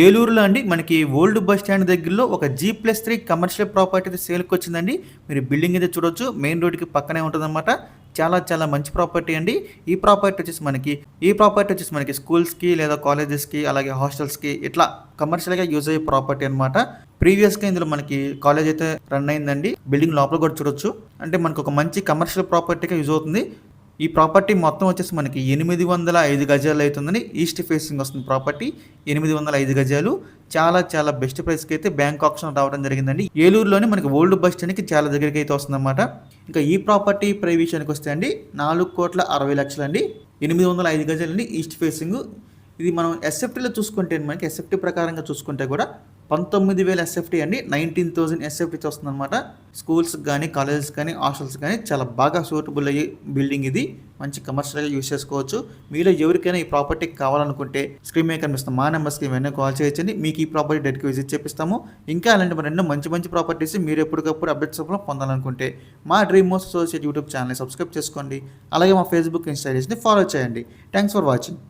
ఏలూరులో అండి మనకి ఓల్డ్ బస్ స్టాండ్ దగ్గరలో ఒక G plus three commercial property అయితే సేల్కి వచ్చిందండి. మీరు బిల్డింగ్ అయితే చూడొచ్చు. మెయిన్ రోడ్కి పక్కనే ఉంటుందన్నమాట. చాలా చాలా మంచి ప్రాపర్టీ అండి. ఈ ప్రాపర్టీ వచ్చేసి మనకి ఈ ప్రాపర్టీ వచ్చేసి మనకి స్కూల్స్కి లేదా కాలేజెస్కి అలాగే హాస్టల్స్కి ఇట్లా కమర్షియల్గా యూజ్ అయ్యే ప్రాపర్టీ అనమాట ప్రీవియస్గా ఇందులో మనకి కాలేజ్ అయితే రన్ అయిందండి. బిల్డింగ్ లోపల కూడా చూడొచ్చు. అంటే మనకు ఒక మంచి కమర్షియల్ ప్రాపర్టీగా యూజ్ అవుతుంది. ఈ ప్రాపర్టీ మొత్తం వచ్చేసి మనకి ఎనిమిది వందల ఐదు గజాలు అవుతుందని ఈస్ట్ ఫేసింగ్ వస్తుంది ప్రాపర్టీ. ఎనిమిది వందల ఐదు గజాలు. చాలా చాలా బెస్ట్ ప్రైస్కి అయితే బ్యాంక్ ఆప్షన్ రావడం జరిగిందండి. ఏలూరులోనే మనకి ఓల్డ్ బస్ స్టాండ్కి చాలా దగ్గరికి అయితే వస్తుందన్నమాట. ఇంకా ఈ ప్రాపర్టీ ప్రై విషయానికి వస్తే అండి నాలుగు కోట్ల అరవై లక్షలు అండి ఎనిమిది వందల ఐదు గజాలండి ఈస్ట్ ఫేసింగ్. ఇది మనం ఎస్ఎఫ్టీలో చూసుకుంటే మనకి ఎస్ఎఫ్టీ ప్రకారంగా చూసుకుంటే కూడా పంతొమ్మిది వేల ఎస్ఎఫ్టీ అండి. నైన్టీన్ థౌసండ్ ఎస్ఎఫ్టీ వస్తుందన్నమాట స్కూల్స్ కానీ కాలేజెస్ కానీ హాస్టల్స్ కానీ చాలా బాగా సూటబుల్ అయ్యే బిల్డింగ్ ఇది. మంచి కమర్షియల్గా యూస్ చేసుకోవచ్చు. మీలో ఎవరికైనా ఈ ప్రాపర్టీ కావాలనుకుంటే స్క్రీన్ మీద కనిపిస్తాం మా నెంబర్స్కి వెంటనే కాల్ చేయొచ్చండి. మీకు ఈ ప్రాపర్టీ డెట్కి విజిట్ చేపిస్తాము. ఇంకా అలాంటి మరి ఎన్నో మంచి మంచి ప్రాపర్టీస్ మీరు ఎప్పటికప్పుడు అప్డేట్స్ పొందాలనుకుంటే మా డ్రీమ్ మోస్ట్ అసోసియేట్ యూట్యూబ్ ఛానల్ని సబ్స్క్రైబ్ చేసుకోండి. అలాగే మా ఫేస్బుక్ ఇన్స్టాగ్రామ్స్ని ఫాలో చేయండి. Thanks for watching.